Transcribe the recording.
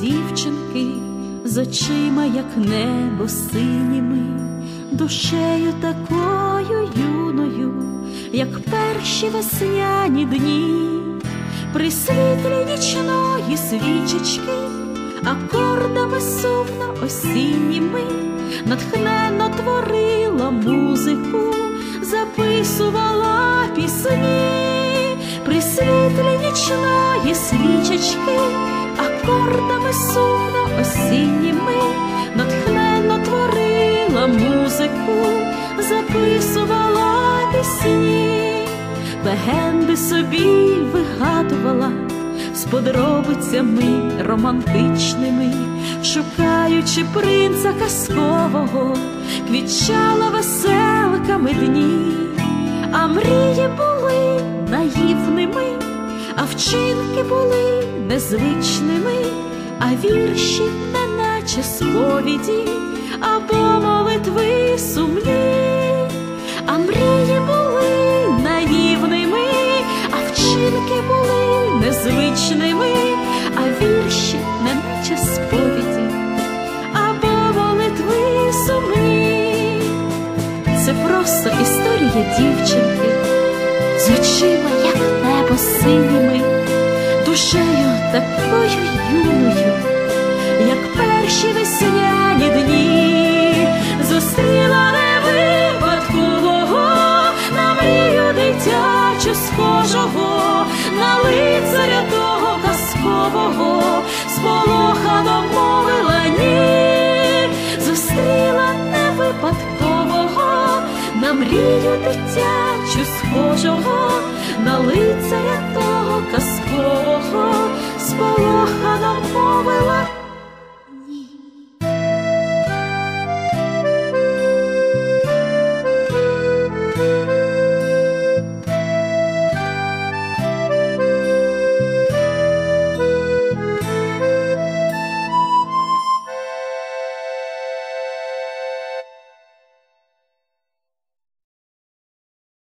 дівчинки з очима, як небо синіми, душею такою юною, як перші весняні дні, при світлі нічної свічечки, акордами сумно осінніми, натхненно творила музику, записувала пісні, при світлі нічної свічечки, акордами сумно осінніми, натхненно творила музику, записувала пісні, легенди собі вигадувала з подробицями романтичними, шукаючи принца казкового, квітчала веселками дні, а мрії були наївними, а вчинки були незвичними, а вірші, неначе сповіді, або молитви сумні, а мрії були наївними, а вчинки були незвичними, а вірші, неначе сповіді, або молитви сумні. Це просто історія дівчинки з очима, як небо синіми, душею такою юною, бачу схожого на лицаря того казкового, сполохано мовила ні, зустріла не випадкового, на мрію дитячу схожого, на лицаря того казкового, сполохано мовила.